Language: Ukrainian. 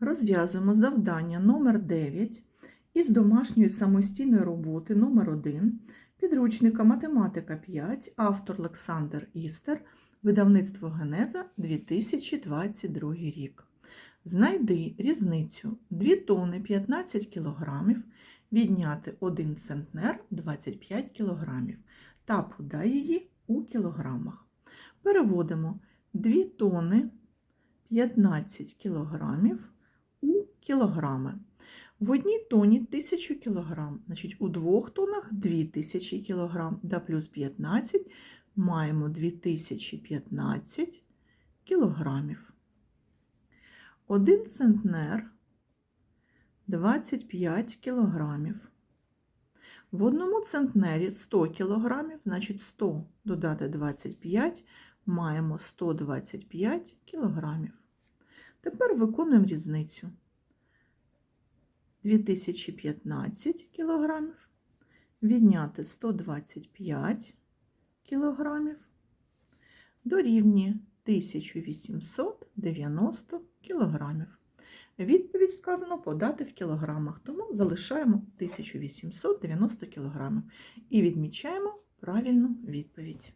Розв'язуємо завдання номер 9 із домашньої самостійної роботи номер 1 підручника Математика 5, автор Олександр Істер, видавництво Генеза 2022 рік. Знайди різницю 2 тони 15 кг, відняти 1 центнер 25 кг та подай її у кілограмах. Переводимо 2 тони 15 кілограмів кілограми. В одній тоні 1000 кілограм, значить у двох тонах 2000 кілограм, да плюс 15 маємо 2015 кілограмів. Один центнер 25 кілограмів. В одному центнері 100 кілограмів, значить 100 додати 25 маємо 125 кілограмів. Тепер виконуємо різницю. 2015 кілограмів, відняти 125 кілограмів, дорівнює 1890 кілограмів. Відповідь сказано подати в кілограмах, тому залишаємо 1890 кілограмів і відмічаємо правильну відповідь.